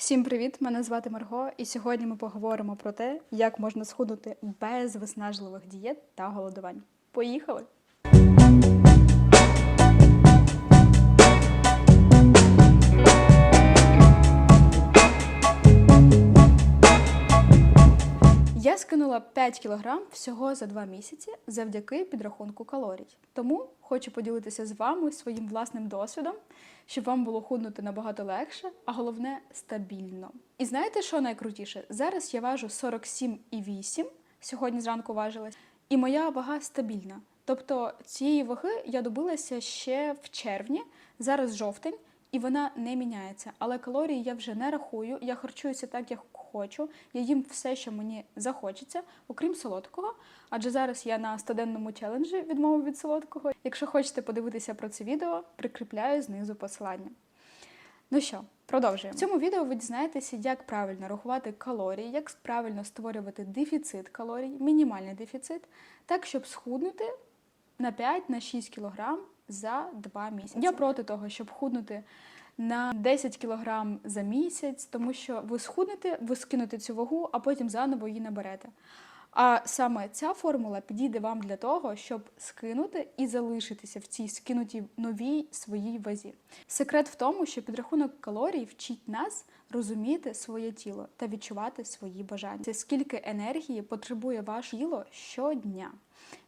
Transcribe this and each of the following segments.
Всім привіт! Мене звати Марго, і сьогодні ми поговоримо про те, як можна схуднути без виснажливих дієт та голодувань. Поїхали! Скинула 5 кілограм всього за 2 місяці завдяки підрахунку калорій. Тому хочу поділитися з вами своїм власним досвідом, щоб вам було худнути набагато легше, а головне стабільно. І знаєте, що найкрутіше? Зараз я важу 47,8, сьогодні зранку важилась, і моя вага стабільна. Тобто цієї ваги я добилася ще в червні, зараз жовтень, і вона не міняється. Але калорії я вже не рахую, я харчуюся так, як хочу. Я їм все, що мені захочеться, окрім солодкого. Адже зараз я на стоденному челенджі відмови від солодкого. Якщо хочете подивитися про це відео, прикріпляю знизу посилання. Ну що, продовжуємо. В цьому відео ви дізнаєтеся, як правильно рахувати калорії, як правильно створювати дефіцит калорій, мінімальний дефіцит, так щоб схуднути на 5-6 кг за 2 місяці. Я проти того, щоб худнути на 10 кг за місяць, тому що ви схуднете, ви скинете цю вагу, а потім заново її наберете. А саме ця формула підійде вам для того, щоб скинути і залишитися в цій скинутій новій своїй вазі. Секрет в тому, що підрахунок калорій вчить нас розуміти своє тіло та відчувати свої бажання. Це скільки енергії потребує ваше тіло щодня.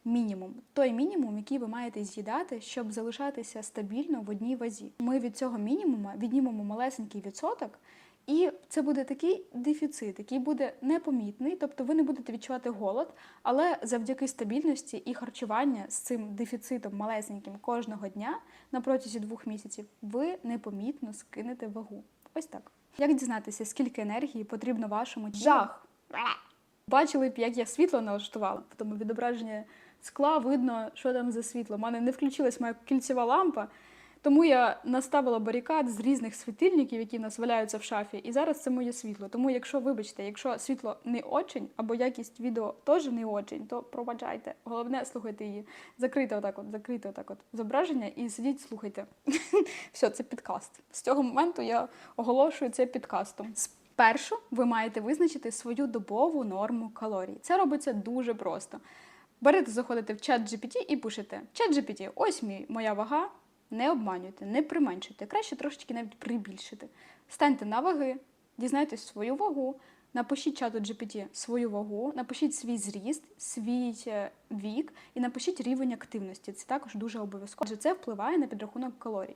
Мінімум той мінімум, який ви маєте з'їдати, щоб залишатися стабільно в одній вазі. Ми від цього мінімуму віднімемо малесенький відсоток. І це буде такий дефіцит, який буде непомітний, тобто ви не будете відчувати голод, але завдяки стабільності і харчування з цим дефіцитом малесеньким кожного дня на протязі двох місяців ви непомітно скинете вагу. Ось так. Як дізнатися, скільки енергії потрібно вашому тілу? Жах! Бачили б, як я світло налаштувала, тому відображення скла видно, що там за світло. У мене не включилась моя кільцева лампа. Тому я наставила барикад з різних світильників, які в нас валяються в шафі, і зараз це моє світло. Тому, якщо, вибачте, якщо світло не очень, або якість відео теж не очень, то пробачайте. Головне, слухайте її. Закрийте отак, от, закрийте отак от зображення і сидіть, слухайте. Все, це підкаст. З цього моменту я оголошую це підкастом. Спершу ви маєте визначити свою добову норму калорій. Це робиться дуже просто. Берете, заходите в чат GPT і пишете: чат GPT, ось мій, моя вага. Не обманюйте, не применшуйте, краще трошечки навіть прибільшити. Станьте на ваги, дізнайтесь свою вагу, напишіть чату GPT свою вагу, напишіть свій зріст, свій е, вік і напишіть рівень активності. Це також дуже обов'язково, адже це впливає на підрахунок калорій.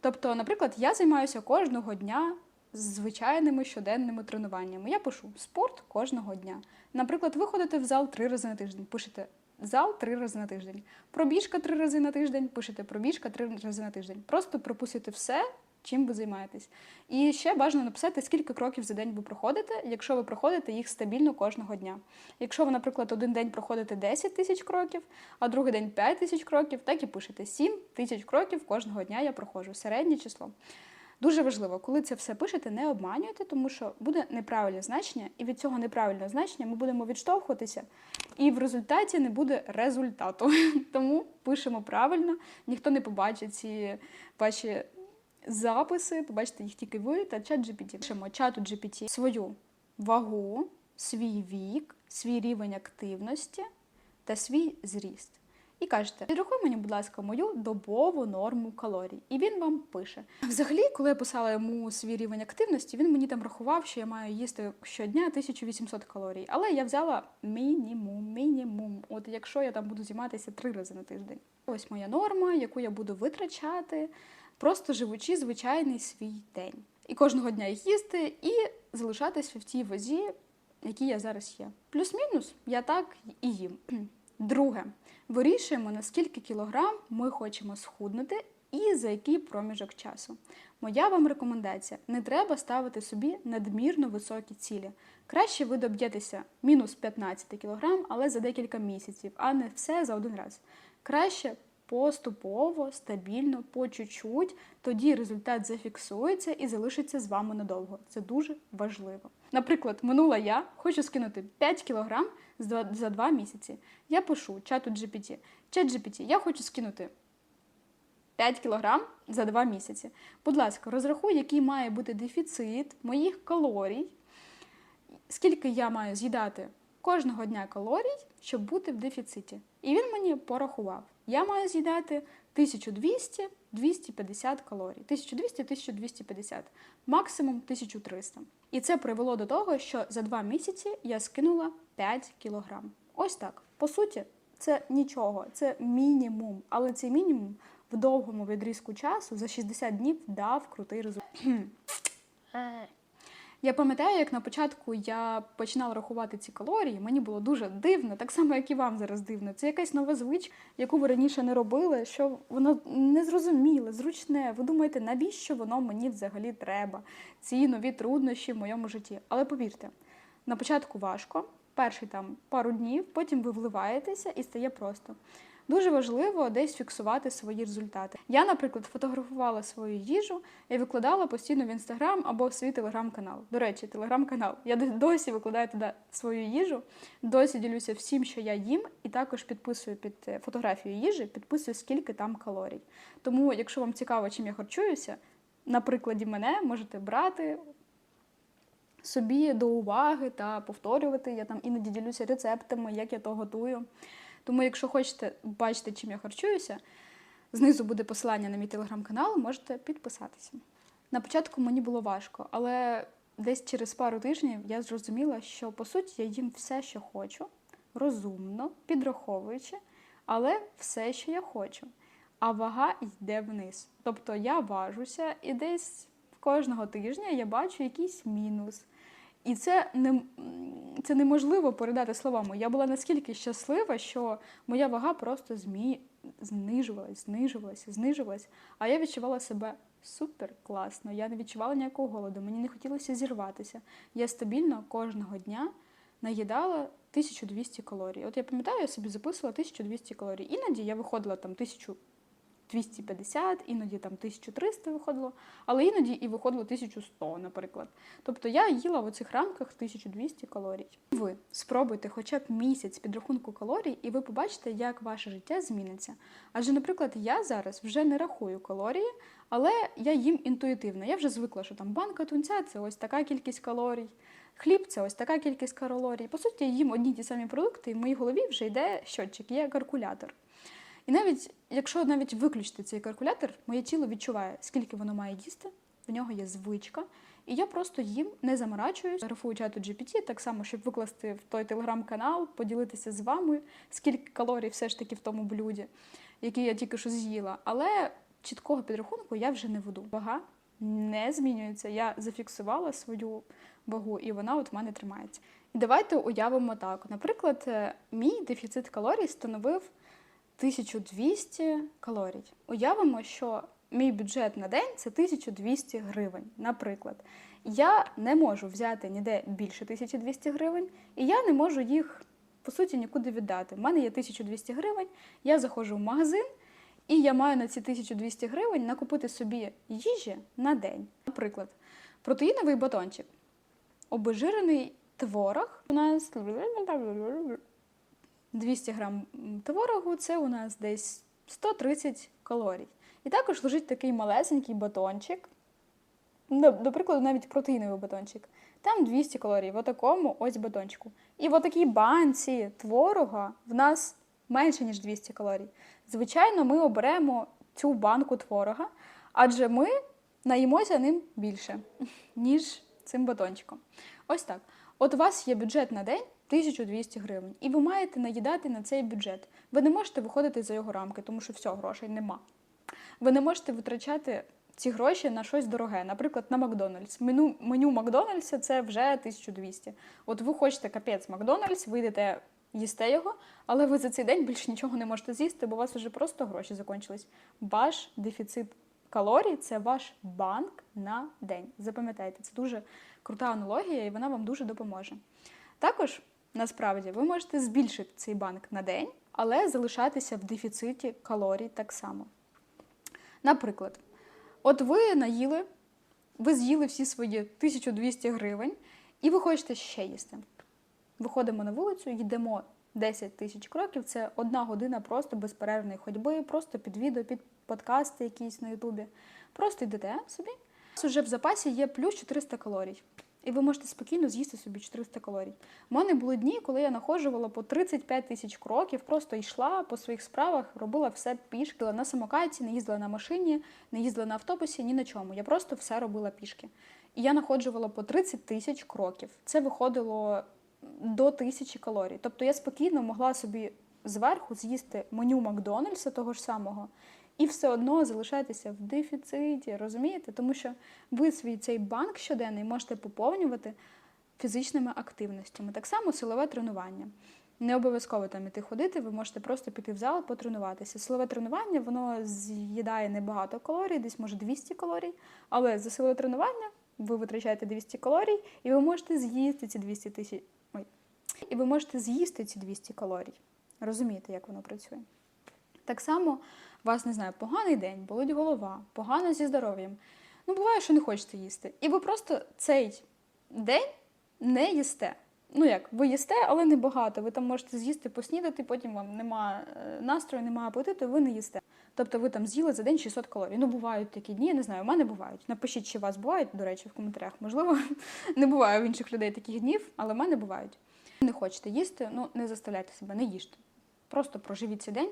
Тобто, наприклад, я займаюся кожного дня звичайними щоденними тренуваннями. Я пишу спорт кожного дня. Наприклад, ви ходите в зал три рази на тиждень, пишете Зал три рази на тиждень. Пробіжка три рази на тиждень, пишете пробіжка три рази на тиждень. Просто пропустите все, чим ви займаєтесь. І ще бажано написати, скільки кроків за день ви проходите, якщо ви проходите їх стабільно кожного дня. Якщо ви, наприклад, один день проходите 10 тисяч кроків, а другий день 5 тисяч кроків, так і пишете 7 тисяч кроків кожного дня я проходжу. Середнє число. Дуже важливо, коли це все пишете, не обманюйте, тому що буде неправильне значення, і від цього неправильного значення ми будемо відштовхуватися, і в результаті не буде результату. Тому пишемо правильно, ніхто не побачить ці ваші записи, побачите їх тільки ви та чат GPT. Пишемо чату GPT свою вагу, свій вік, свій рівень активності та свій зріст. І кажете, підрахуй мені, будь ласка, мою добову норму калорій. І він вам пише. Взагалі, коли я писала йому свій рівень активності, він мені там рахував, що я маю їсти щодня 1800 калорій. Але я взяла мінімум, мінімум. От якщо я там буду займатися три рази на тиждень. Ось моя норма, яку я буду витрачати, просто живучи звичайний свій день. І кожного дня їх їсти і залишатися в тій вазі, якій я зараз є. Плюс-мінус, я так і їм. Друге, вирішуємо, на скільки кілограм ми хочемо схуднути і за який проміжок часу. Моя вам рекомендація: не треба ставити собі надмірно високі цілі. Краще ви доб'єтеся мінус 15 кілограм, але за декілька місяців, а не все за один раз. Краще поступово, стабільно, по чуть-чуть, тоді результат зафіксується і залишиться з вами надовго. Це дуже важливо. Наприклад, минула я хочу скинути 5 кілограм за 2 місяці. Я пишу чату GPT, чат GPT, я хочу скинути 5 кг за 2 місяці. Будь ласка, розрахуй, який має бути дефіцит моїх калорій, скільки я маю з'їдати кожного дня калорій, щоб бути в дефіциті. І він мені порахував. Я маю з'їдати 1200-250 калорій. 1200-1250, максимум 1300. І це привело до того, що за 2 місяці я скинула 5 кілограм. Ось так. По суті, це нічого, це мінімум. Але цей мінімум в довгому відрізку часу за 60 днів дав крутий результат. Я пам'ятаю, як на початку я починала рахувати ці калорії, мені було дуже дивно, так само, як і вам зараз дивно. Це якась нова звичка, яку ви раніше не робили, що воно незрозуміле, зручне. Ви думаєте, навіщо воно мені взагалі треба? Ці нові труднощі в моєму житті. Але повірте, на початку важко, перші там пару днів, потім ви вливаєтеся і стає просто. Дуже важливо десь фіксувати свої результати. Я, наприклад, фотографувала свою їжу і викладала постійно в інстаграм або в свій телеграм-канал. До речі, телеграм-канал. Я досі викладаю туди свою їжу, досі ділюся всім, що я їм, і також підписую під е, фотографію їжі, підписую, скільки там калорій. Тому, якщо вам цікаво, чим я харчуюся, на прикладі мене можете брати. Собі до уваги та повторювати. Я там іноді ділюся рецептами, як я то готую. Тому, якщо хочете бачити, чим я харчуюся, знизу буде посилання на мій телеграм-канал, можете підписатися. На початку мені було важко, але десь через пару тижнів я зрозуміла, що по суті я їм все, що хочу, розумно, підраховуючи, але все, що я хочу. А вага йде вниз. Тобто я важуся, і десь кожного тижня я бачу якийсь мінус. І це не, це неможливо передати словами. Я була наскільки щаслива, що моя вага просто змі... знижувалась, знижувалась, знижувалась. А я відчувала себе супер класно. Я не відчувала ніякого голоду, мені не хотілося зірватися. Я стабільно кожного дня наїдала 1200 калорій. От я пам'ятаю, я собі записувала 1200 калорій. Іноді я виходила там 1250, іноді там 1300 виходило, але іноді і виходило 1100, наприклад. Тобто я їла в оцих рамках 1200 калорій. Ви спробуйте хоча б місяць підрахунку калорій, і ви побачите, як ваше життя зміниться. Адже, наприклад, я зараз вже не рахую калорії, але я їм інтуїтивно. Я вже звикла, що там банка тунця це ось така кількість калорій. Хліб це ось така кількість калорій. По суті, їм одні ті самі продукти, і в моїй голові вже йде щотчик, є калькулятор. І навіть якщо навіть виключити цей калькулятор, моє тіло відчуває, скільки воно має їсти, в нього є звичка. І я просто їм не заморачуюсь, графую чату GPT, так само, щоб викласти в той телеграм-канал, поділитися з вами, скільки калорій все ж таки в тому блюді, який я тільки що з'їла. Але чіткого підрахунку я вже не веду. Вага не змінюється. Я зафіксувала свою вагу, і вона от в мене тримається. І давайте уявимо так. Наприклад, е, мій дефіцит калорій становив 1200 калорій. Уявимо, що мій бюджет на день це 1200 гривень, наприклад. Я не можу взяти ніде більше 1200 гривень, і я не можу їх, по суті, нікуди віддати. У мене є 1200 гривень, я заходжу в магазин, і я маю на ці 1200 гривень накупити собі їжі на день. Наприклад, протеїновий батончик, обезжирений творог у нас 200 грам творогу це у нас десь 130 калорій. І також лежить такий малесенький батончик, до, прикладу, навіть протеїновий батончик. Там 200 калорій, в такому ось батончику. І в такій банці творога в нас менше, ніж 200 калорій. Звичайно, ми оберемо цю банку творога, адже ми наїмося ним більше, ніж цим батончиком. Ось так. От у вас є бюджет на день 1200 гривень, і ви маєте наїдати на цей бюджет. Ви не можете виходити за його рамки, тому що все, грошей нема. Ви не можете витрачати ці гроші на щось дороге, наприклад, на Макдональдс. Меню, меню Макдональдса це вже 1200. От ви хочете капець Макдональдс, ви йдете, їсте його, але ви за цей день більше нічого не можете з'їсти, бо у вас вже просто гроші закінчились. Ваш дефіцит калорій це ваш банк на день. Запам'ятайте, це дуже крута аналогія, і вона вам дуже допоможе. Також насправді ви можете збільшити цей банк на день, але залишатися в дефіциті калорій так само. Наприклад, от ви наїли, ви з'їли всі свої 1200 гривень, і ви хочете ще їсти. Виходимо на вулицю, йдемо 10 тисяч кроків. Це одна година просто безперервної ходьби, просто під відео, під подкасти якісь на Ютубі. Просто йдете собі. У вас вже в запасі є плюс 400 калорій. І ви можете спокійно з'їсти собі 400 калорій. У мене були дні, коли я находжувала по 35 тисяч кроків, просто йшла по своїх справах, робила все пішки. На самокаті, не їздила на машині, не їздила на автобусі, ні на чому. Я просто все робила пішки. І я находжувала по 30 тисяч кроків. Це виходило до тисячі калорій. Тобто я спокійно могла собі зверху з'їсти меню Макдональдса того ж самого. І все одно залишаєтеся в дефіциті, розумієте? Тому що ви свій цей банк щоденний можете поповнювати фізичними активностями. Так само силове тренування. Не обов'язково там іти ходити, ви можете просто піти в зал, потренуватися. Силове тренування воно з'їдає небагато калорій, десь може 200 калорій, але за силове тренування ви витрачаєте 200 калорій, і ви можете з'їсти ці 200 тисяч. Ой. І ви можете з'їсти ці 200 калорій. Розумієте, як воно працює? Так само, у вас не знаю, поганий день, болить голова, погано зі здоров'ям. Ну, буває, що не хочете їсти. І ви просто цей день не їсте. Ну як, ви їсте, але не багато. Ви там можете з'їсти, поснідати, потім вам немає настрою, немає апетиту, ви не їсте. Тобто ви там з'їли за день 600 калорій. Ну, бувають такі дні, я не знаю, у мене бувають. Напишіть, чи у вас бувають, до речі, в коментарях. Можливо, не буває в інших людей таких днів, але в мене бувають. Не хочете їсти, ну не заставляйте себе, не їжте. Просто проживіть цей день,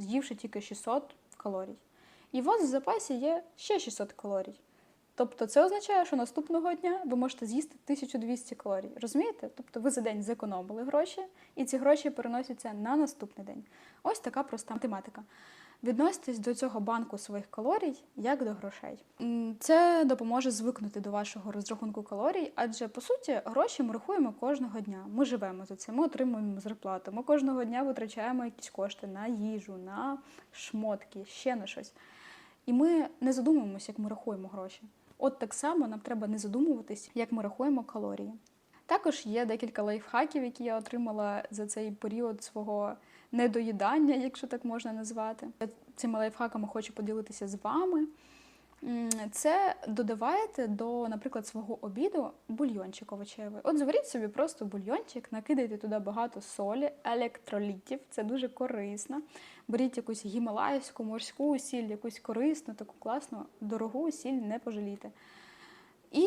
з'ївши тільки 600 калорій. І у вас в запасі є ще 600 калорій. Тобто це означає, що наступного дня ви можете з'їсти 1200 калорій. Розумієте? Тобто ви за день зекономили гроші, і ці гроші переносяться на наступний день. Ось така проста математика. Відноситесь до цього банку своїх калорій як до грошей. Це допоможе звикнути до вашого розрахунку калорій, адже по суті гроші ми рахуємо кожного дня. Ми живемо за це, ми отримуємо зарплату. Ми кожного дня витрачаємо якісь кошти на їжу, на шмотки, ще на щось. І ми не задумуємося, як ми рахуємо гроші. От так само нам треба не задумуватись, як ми рахуємо калорії. Також є декілька лайфхаків, які я отримала за цей період свого недоїдання, якщо так можна назвати. Я Цими лайфхаками хочу поділитися з вами. Це додаваєте до, наприклад, свого обіду бульйончик овочевий. От зваріть собі просто бульйончик, накидайте туди багато солі, електролітів. Це дуже корисно. Беріть якусь гімалайську, морську сіль, якусь корисну, таку класну, дорогу сіль не пожалійте. І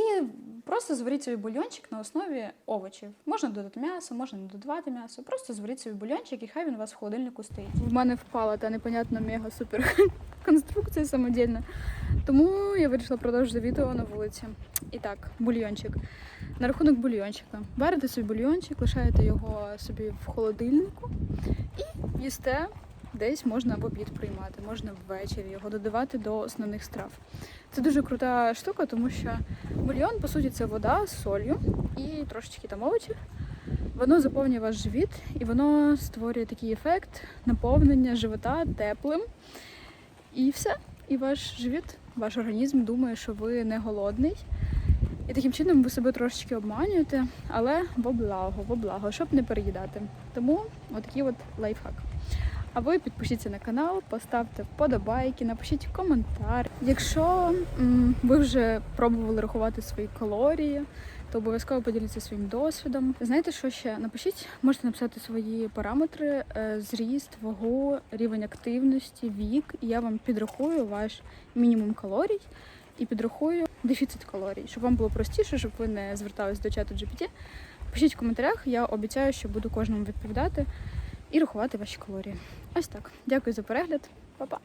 просто зваріть собі бульйончик на основі овочів. Можна додати м'ясо, можна не додавати м'ясо. Просто зваріть собі бульйончик і хай він у вас в холодильнику стоїть. В мене впала та непонятна мега супер конструкція самодільна. Тому я вирішила продовжити відео на вулиці. І так, бульйончик. На рахунок бульйончика. Варите собі бульйончик, лишаєте його собі в холодильнику і їсте. Десь можна в обід приймати, можна ввечері його додавати до основних страв. Це дуже крута штука, тому що бульйон, по суті, це вода з солью і трошечки там овочів. Воно заповнює ваш живіт і воно створює такий ефект наповнення живота теплим. І все. І ваш живіт, ваш організм думає, що ви не голодний. І таким чином ви себе трошечки обманюєте, але во благо, во благо, щоб не переїдати. Тому отакий от лайфхак. А ви підпишіться на канал, поставте вподобайки, напишіть коментар. Якщо м, ви вже пробували рахувати свої калорії, то обов'язково поділіться своїм досвідом. Знаєте, що ще? Напишіть, можете написати свої параметри, е, зріст, вагу, рівень активності, вік, і я вам підрахую ваш мінімум калорій і підрахую дефіцит калорій, щоб вам було простіше, щоб ви не звертались до чату GPT. Пишіть в коментарях, я обіцяю, що буду кожному відповідати і рахувати ваші калорії. Ось так. Дякую за перегляд. Па-па!